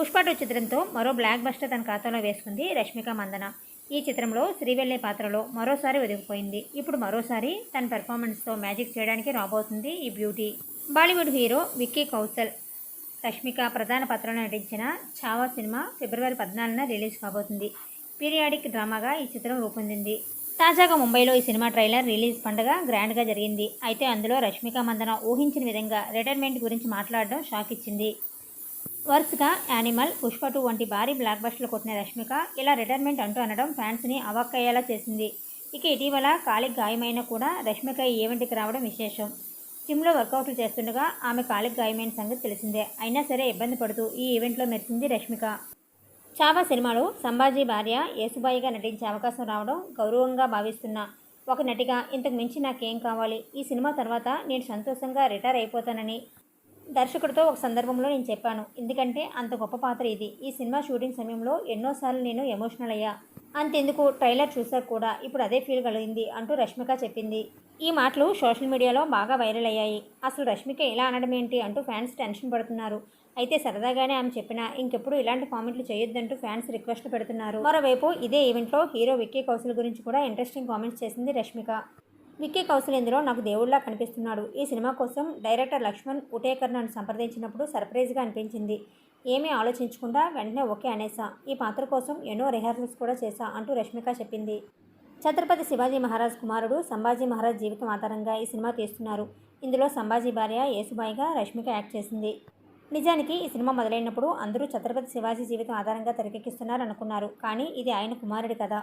Pushpa two చిత్రంతో మరో block buster తన ఖాతాలో వేసుకుంది రష్మిక మందన. ఈ చిత్రంలో శ్రీవెల్లి పాత్రలో మరోసారి ఒదిగిపోయింది. ఇప్పుడు మరోసారి తన పెర్ఫార్మెన్స్తో మ్యాజిక్ చేయడానికి రాబోతుంది ఈ beauty. Bollywood hero Vicky Kaushal Rashmika ప్రధాన పాత్రలో నటించిన చావా సినిమా ఫిబ్రవరి పద్నాలుగున రిలీజ్ కాబోతుంది. పీరియాడిక్ డ్రామాగా ఈ చిత్రం రూపొందింది. తాజాగా ముంబైలో ఈ సినిమా ట్రైలర్ రిలీజ్ పండగ గ్రాండ్గా జరిగింది. అయితే అందులో రష్మిక మందన ఊహించిన విధంగా రిటైర్మెంట్ గురించి మాట్లాడడం షాక్ ఇచ్చింది వరుసగా యానిమల్ పుష్ప టూ వంటి భారీ బ్లాక్ బస్టర్లు కొట్టిన రష్మిక ఇలా రిటైర్మెంట్ అంటూ అనడం ఫ్యాన్స్ని అవాక్కయ్యేలా చేసింది. ఇక ఇటీవల కాలికి గాయమైన కూడా రష్మిక ఈ ఈవెంట్కి రావడం విశేషం. జిమ్లో వర్కౌట్లు చేస్తుండగా ఆమె కాలికి గాయమైన సంగతి తెలిసిందే. అయినా సరే ఇబ్బంది పడుతూ ఈ ఈవెంట్లో మెరిసింది రష్మిక. చావా సినిమాలో సంభాజీ భార్య యేసుబాయిగా నటించే అవకాశం రావడం గౌరవంగా భావిస్తున్నా. ఒక నటిగా ఇంతకు మించి నాకేం కావాలి? ఈ సినిమా తర్వాత నేను సంతోషంగా రిటైర్ అయిపోతానని దర్శకుడితో ఒక సందర్భంలో నేను చెప్పాను. ఎందుకంటే అంత గొప్ప పాత్ర ఇది. ఈ సినిమా షూటింగ్ సమయంలో ఎన్నోసార్లు నేను ఎమోషనల్ అయ్యా. అంతెందుకు ట్రైలర్ చూసాక కూడా. ఇప్పుడు అదే ఫీల్ కలిగింది అంటూ రష్మిక చెప్పింది. ఈ మాటలు సోషల్ మీడియాలో బాగా వైరల్ అయ్యాయి. అసలు రష్మిక ఇలా అనడం ఏంటి అంటూ ఫ్యాన్స్ టెన్షన్ పడుతున్నారు. అయితే సరదాగానే ఆమె చెప్పినా ఇంకెప్పుడు ఇలాంటి కామెంట్లు చేయొద్దంటూ ఫ్యాన్స్ రిక్వెస్ట్ పెడుతున్నారు. మరోవైపు ఇదే ఈవెంట్లో హీరో విక్కీ కౌశల్ గురించి కూడా ఇంట్రెస్టింగ్ కామెంట్స్ చేసింది రష్మిక. విక్కీ కౌశల్ ఇందులో నాకు దేవుళ్ళా కనిపిస్తున్నాడు. ఈ సినిమా కోసం డైరెక్టర్ లక్ష్మణ్ ఉటేకర్ నన్ను సంప్రదించినప్పుడు సర్ప్రైజ్గా అనిపించింది. ఏమీ ఆలోచించకుండా వెంటనే ఓకే అనేసా. ఈ పాత్ర కోసం ఎన్నో రిహార్సల్స్ కూడా చేశా అంటూ రష్మిక చెప్పింది. ఛత్రపతి శివాజీ మహారాజ్ కుమారుడు సంభాజీ మహారాజ్ జీవితం ఆధారంగా ఈ సినిమా తీస్తున్నారు. ఇందులో సంభాజీ భార్య యేసుబాయిగా రష్మిక యాక్ట్ చేసింది. నిజానికి ఈ సినిమా మొదలైనప్పుడు అందరూ ఛత్రపతి శివాజీ జీవితం ఆధారంగా తెరకెక్కిస్తున్నారు అనుకున్నారు. కానీ ఇది ఆయన కుమారుడి కథ.